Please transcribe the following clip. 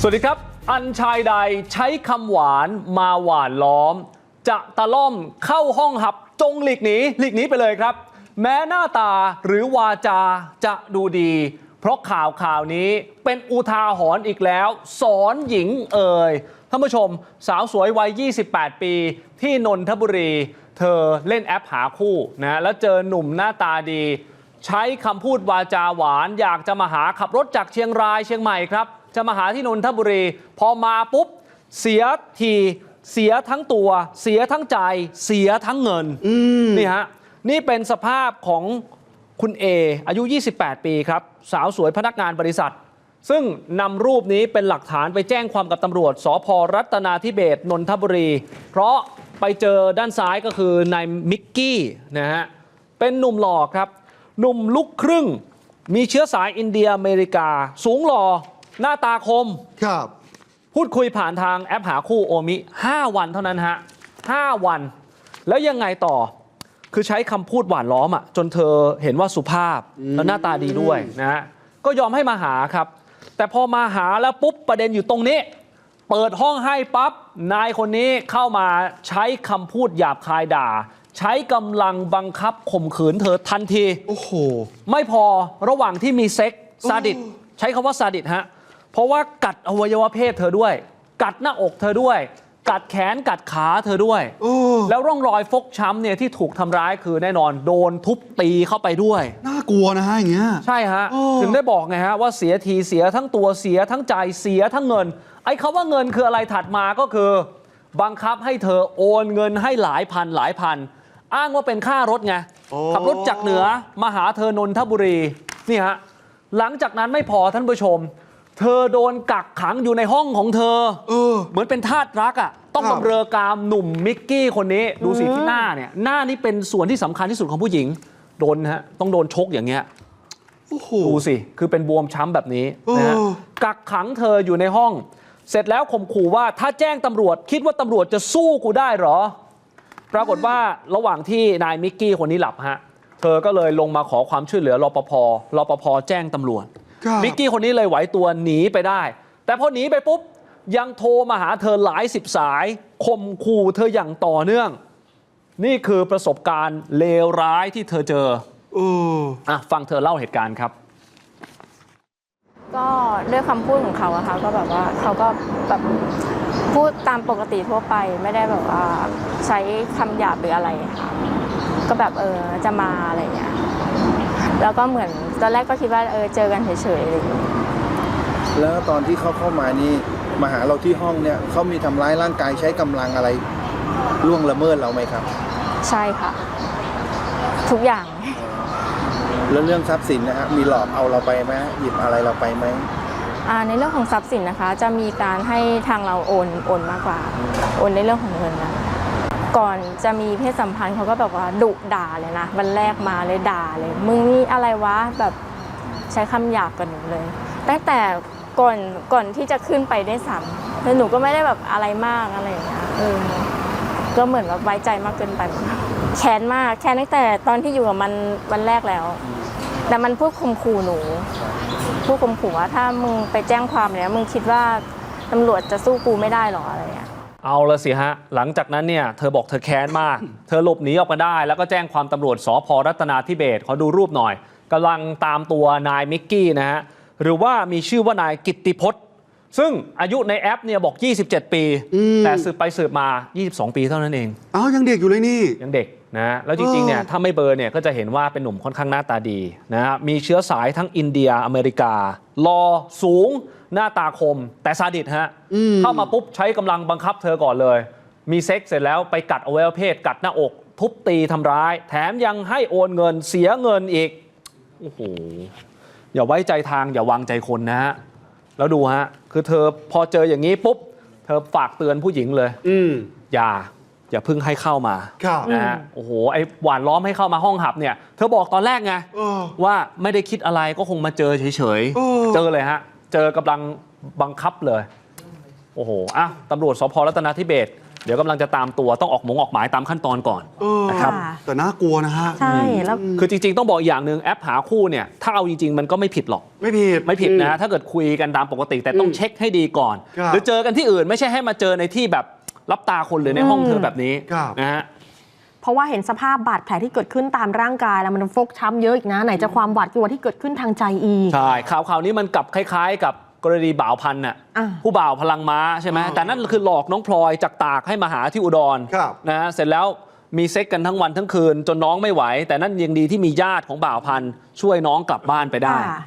สวัสดีครับ อันชายใดใช้คำหวานมาหวานล้อม จะตะล่อมเข้าห้องหับจงหลีกหนีหลีกหนีไปเลยครับ แม้หน้าตาหรือวาจาจะดูดี เพราะข่าวข่าวนี้เป็นอุทาหรณ์อีกแล้ว สอนหญิงเอ่ยท่านผู้ชม สาวสวยวัย 28 ปี ที่นนทบุรี เธอเล่นแอปหาคู่นะแล้วเจอหนุ่มหน้าตาดี ใช้คำพูดวาจาหวาน อยากจะมาหาขับรถจากเชียงรายเชียงใหม่ครับ จะมาหาที่นนทบุรี พอมาปุ๊บ เสียทีเสียทั้งตัว เสียทั้งใจ เสียทั้งเงินนี่ฮะนี่เป็นสภาพของคุณเออายุ 28 ปีครับ สาวสวยพนักงานบริษัท ซึ่งนำรูปนี้เป็นหลักฐานไปแจ้งความกับตำรวจสพรัตนาธิเบศรนนทบุรี เพราะไปเจอด้านซ้ายก็คือนายมิกกี้นะฮะเป็นหนุ่มหล่อครับ หนุ่มลูกครึ่ง มีเชื้อสายอินเดียอเมริกา สูงหล่อ หน้าตาคม ครับ พูดคุยผ่านทางแอปหาคู่โอมิ 5 วันเท่านั้นฮะ 5 วัน แล้วยังไงต่อ คือใช้คำพูดหวานล้อมอะจนเธอเห็นว่าสุภาพแล้วหน้าตาดีด้วยนะฮะ ก็ยอมให้มาหาครับ แต่พอมาหาแล้วปุ๊บประเด็นอยู่ตรงนี้ เปิดห้องให้ปั๊บนายคนนี้เข้ามาใช้คำพูดหยาบคายด่า ใช้กำลังบังคับข่มขืนเธอทันที โอ้โห ไม่พอระหว่างที่มีเซ็กซ์ซาดิสใช้คำว่าซาดิสฮะ เพราะว่ากัดอวัยวะเพศเธอด้วย กัดหน้าอกเธอด้วย กัดแขนกัดขาเธอด้วยโอ้แล้วร่องรอยฟกช้ำเนี่ยที่ถูกทำร้ายคือแน่นอนโดนทุบตีเข้าไปด้วย น่ากลัวนะฮะอย่างเงี้ยใช่ฮะโอ้ถึงได้บอกไงฮะว่าเสียทีเสียทั้งตัวเสียทั้งใจเสียทั้งเงิน ไอ้คำว่าเงินคืออะไรถัดมาก็คือ บังคับให้เธอโอนเงินให้หลายพันหลายพัน อ้างว่าเป็นค่ารถไงโอ้ขับรถจากเหนือมาหาเธอนนทบุรีนี่ฮะหลังจากนั้นไม่พอท่านผู้ชม เธอโดนกักขังอยู่ในห้องของเธอ เออ เหมือนเป็นทาสรักอะ ต้องครับ บำเรอกามหนุ่มมิกกี้คนนี้ ดูสิที่หน้าเนี่ย หน้านี่เป็นส่วนที่สำคัญที่สุดของผู้หญิง โดนฮะ ต้องโดนชกอย่างเงี้ย โอ้โห ดูสิ คือเป็นบวมช้ำแบบนี้นะฮะ เออ กักขังเธออยู่ในห้อง เสร็จแล้วข่มขู่ว่าถ้าแจ้งตำรวจ คิดว่าตำรวจจะสู้กูได้เหรอ ปรากฏว่าระหว่างที่นายมิกกี้คนนี้หลับฮะ เธอก็เลยลงมาขอความช่วยเหลือรปภรปภแจ้งตำรวจ ครับมิกกี้คนนี้เลยไหวตัวหนีไปได้ แต่พอหนีไปปุ๊บ ยังโทรมาหาเธอหลายสิบสายข่มขู่เธออย่างต่อเนื่อง นี่คือประสบการณ์เลวร้ายที่เธอเจอเอออะฟังเธอเล่าเหตุการณ์ครับ ก็ด้วยคำพูดของเขาอะค่ะก็แบบว่าเขาก็แบบพูดตามปกติทั่วไปไม่ได้แบบว่าใช้คำหยาบหรืออะไรค่ะ ก็แบบเออจะมาอะไรอย่างเงี้ย แล้วก็เหมือนตอนแรกก็คิดว่าเออเจอกันเฉยๆอะไรอย่างเงี้ยแล้วตอนที่เขาเข้ามานี่มาหาเราที่ห้องเนี่ยเขามีทำร้ายร่างกายใช้กำลังอะไรล่วงละเมิดเราไหมครับ ใช่ค่ะ ทุกอย่างแล้วเรื่องทรัพย์สินนะฮะมีหลอกเอาเราไปไหมหยิบอะไรเราไปไหมอ่าในเรื่องของทรัพย์สินนะคะ จะมีการให้ทางเราโอนโอนมากกว่า โอนในเรื่องของเงินนะ ก่อนจะมีเพศสัมพันธ์เขาก็แบบว่าดุด่าเลยนะวันแรกมาเลยด่าเลย มึงนี่อะไรวะแบบใช้คำหยาบกับหนูเลย ตั้งแต่ก่อนก่อนที่จะขึ้นไปได้ซ้ำแล้วหนูก็ไม่ได้แบบอะไรมากอะไรอย่างเงี้ยเออก็เหมือนแบบไว้ใจมากเกินไปแค้นมากแค้นตั้งแต่ตอนที่อยู่กับมันวันแรกแล้ว แต่มันพูดข่มขู่หนูผู้ข่มขู่ว่าถ้ามึงไปแจ้งความเนี่ยมึงคิดว่าตำรวจจะสู้กูไม่ได้หรออะไรอย่างเงี้ย เอาละสิฮะ หลังจากนั้นเนี่ยเธอบอกเธอแค้นมาก เธอหลบหนีออกมาได้ แล้วก็แจ้งความตำรวจสพรัตนาธิเบศรขอดูรูปหน่อยกำลังตามตัวนายมิกกี้นะฮะ หรือว่ามีชื่อว่านายกิตติพจน์ ซึ่งอายุในแอปเนี่ยบอก 27 ปีอืมแต่สืบไปสืบมา 22 ปีเท่านั้นเองเอ้ายังเด็กอยู่เลยนี่ยังเด็ก นะฮะแล้วจริงๆเนี่ยเออถ้าไม่เบลอร์เนี่ยก็จะเห็นว่าเป็นหนุ่มค่อนข้างหน้าตาดีนะฮะมีเชื้อสายทั้งอินเดียอเมริกา รอสูง หน้าตาคม แต่ซาดิสฮะอืมเข้ามาปุ๊บใช้กำลังบังคับเธอก่อนเลย มีเซ็กซ์เสร็จแล้วไปกัดอวัยวะเพศกัดหน้าอก ทุบตีทำร้าย แถมยังให้โอนเงินเสียเงินอีกโอ้โหอย่าไว้ใจทางอย่าวางใจคนนะฮะแล้วดูฮะคือเธอพอเจออย่างนี้ปุ๊บเธอฝากเตือนผู้หญิงเลย อืมอย่า อย่าเพิ่งให้เข้ามาครับนะฮะโอ้โหไอ้หวานล้อมให้เข้ามาห้องหับเนี่ย เธอบอกตอนแรกไงเออ ว่าไม่ได้คิดอะไรก็คงมาเจอเฉยเออ ๆ เจอเลยฮะ เจอกำลังบังคับเลย โอ้โหอะตำรวจสพรัตนาธิเบศรเดี๋ยวกำลังจะตามตัวต้องออกหมงออกหมายตามขั้นตอนก่อน เออนะครับค่ะแต่น่ากลัวนะฮะ ใช่แล้ว คือจริง ๆ ต้องบอกอย่างหนึ่งแอปหาคู่เนี่ยถ้าเอาจริง ๆ มันก็ไม่ผิดหรอก ไม่ผิด ไม่ผิดนะถ้าเกิดคุยกันตามปกติแต่ต้องอืมเช็คให้ดีก่อน ครับ หรือเจอกันที่อื่นไม่ใช่ให้มาเจอในที่แบบ รับตาคนหรือในห้องอืมเธอแบบนี้ครับ นะฮะ เพราะว่าเห็นสภาพบาดแผลที่เกิดขึ้นตามร่างกายแล้วมันฟกช้ำเยอะอีกนะ ไหนจะความหวาดกลัวที่เกิดขึ้นทางใจอีก ใช่ข่าวข่าวนี้มันกลับคล้ายๆ กับกรณีบ่าวพันธ์น่ะอะผู้บ่าวพลังม้าใช่ไหมอ่าแต่นั่นคือหลอกน้องพลอยจากตากให้มาหาที่อุดรครับ นะฮะเสร็จแล้วมีเซ็กกันทั้งวันทั้งคืน จนน้องไม่ไหว แต่นั่นยังดีที่มีญาติของบ่าวพันธ์ช่วยน้องกลับบ้านไปได้ ค่ะ